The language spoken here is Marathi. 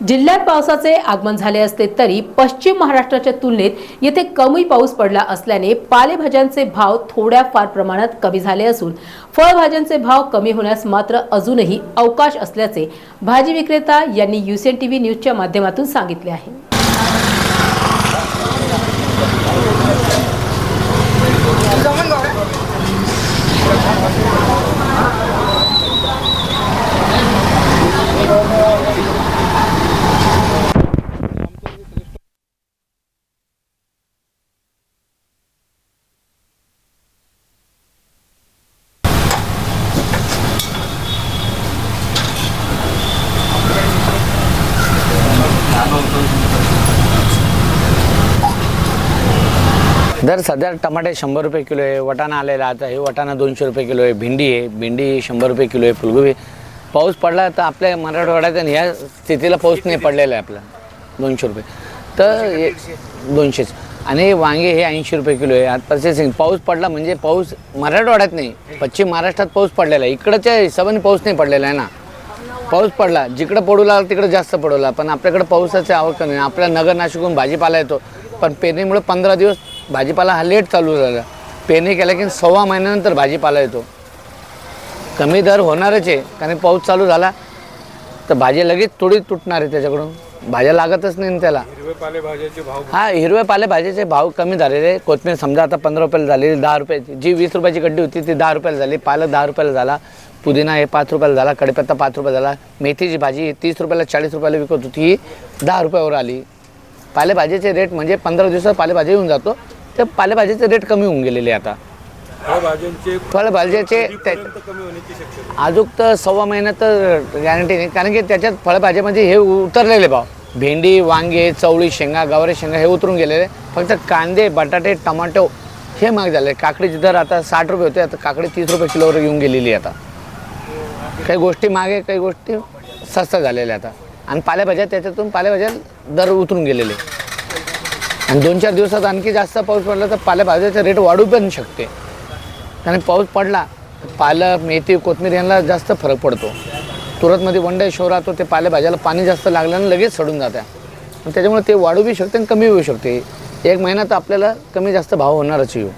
जिल्ह्यात पावसाचे आगमन झाले असले तरी पश्चिम महाराष्ट्राच्या तुलनेत येथे कमी पाऊस पडला असल्याने पालेभाज्यांचे भाव थोड्याफार प्रमाणात कमी झाले असून फळभाज्यांचे भाव कमी होण्यास मात्र अजूनही अवकाश असल्याचे भाजी विक्रेता यांनी युसेन टीव्ही न्यूजच्या माध्यमातून सांगितले आहे. दर सध्या टमाटे शंभर रुपये किलो आहे वटाणा आलेला आता हे वटाणा दोनशे रुपये किलो आहे भेंडी आहे भेंडी शंभर रुपये किलो आहे फुलगोबी. पाऊस पडला तर आपल्या मराठवाड्यात आणि ह्या स्थितीला पाऊस नाही पडलेला आहे आपला. दोनशे रुपये. तर दोनशेच. आणि वांगे हे ऐंशी रुपये किलो आहे. आता प्रोसेसिंग पाऊस पडला म्हणजे पाऊस मराठवाड्यात नाही पश्चिम महाराष्ट्रात पाऊस पडलेला आहे. इकडच्या हिशोबाने पाऊस नाही पडलेला आहे ना. पाऊस पडला. जिकडं पडू लागला तिकडं जास्त पडू लागला. पण आपल्याकडे पावसाचे आवक नाही आपल्या नगर नाशिकहून भाजीपाला येतो. पण पेरणीमुळे पंधरा दिवस भाजीपाला हा लेट चालू झाला. पेरणी केला की सव्वा महिन्यानंतर भाजीपाला येतो. कमी दर होणारच आहे कारण पाऊस चालू झाला. तर भाजी लगेच थोडी तुटणार आहे त्याच्याकडून. भाज्या लागतच नाही ना त्याला. पालेभाज्याचे भाव हा हिरव्या पालेभाज्याचे भाव कमी झालेले कोथमीर समजा आता पंधरा रुपयाला झाली दहा रुपयाची जी वीस रुपयाची गड्डी होती ती दहा रुपयाला झाली. पालक दहा रुपयाला झाला. पुदिना हे पाच रुपयाला झाला. कडपत्ता पाच रुपयाला झाला. मेथीची भाजी तीस रुपयाला चाळीस रुपयाला विकत होती. ही दहा रुपयावर आली. पालेभाजीचे रेट म्हणजे पंधरा दिवसात पालेभाजी येऊन जातो. तर पालेभाजीचे रेट कमी होऊन गेलेले आता. फळभाज्यांचे अजून तर सव्वा महिन्यात तर गॅरंटी नाही. कारण की त्याच्यात फळभाज्यामध्ये हे उतरलेले भाव. भेंडी वांगे चवळी शेंगा गवारी शेंगा हे उतरून गेलेले. फक्त कांदे बटाटे टमाटो हे महाग झाले. काकडीचे दर आता साठ रुपये होते. आता काकडी तीस रुपये किलोवर येऊन गेलेली आता. काही गोष्टी मागे काही गोष्टी स्वस्त झालेल्या आता. आणि पालेभाज्या त्याच्यातून पालेभाज्या दर उतरून गेलेले. आणि दोन चार दिवसात आणखी जास्त पाऊस पडला तर पालेभाज्याचा रेट वाढू पण शकते. आणि पाऊस पडला पालक मेथी कोथमीर यांना जास्त फरक पडतो. तुरतमध्ये वंडे शो राहतो ते पालेभाज्याला पाणी जास्त लागल्यानं लगेच सडून जात्या. त्याच्यामुळे ते वाढू बी शकते आणि कमी होऊ शकते. एक महिना तर आपल्याला कमी जास्त भाव होणारच येऊ.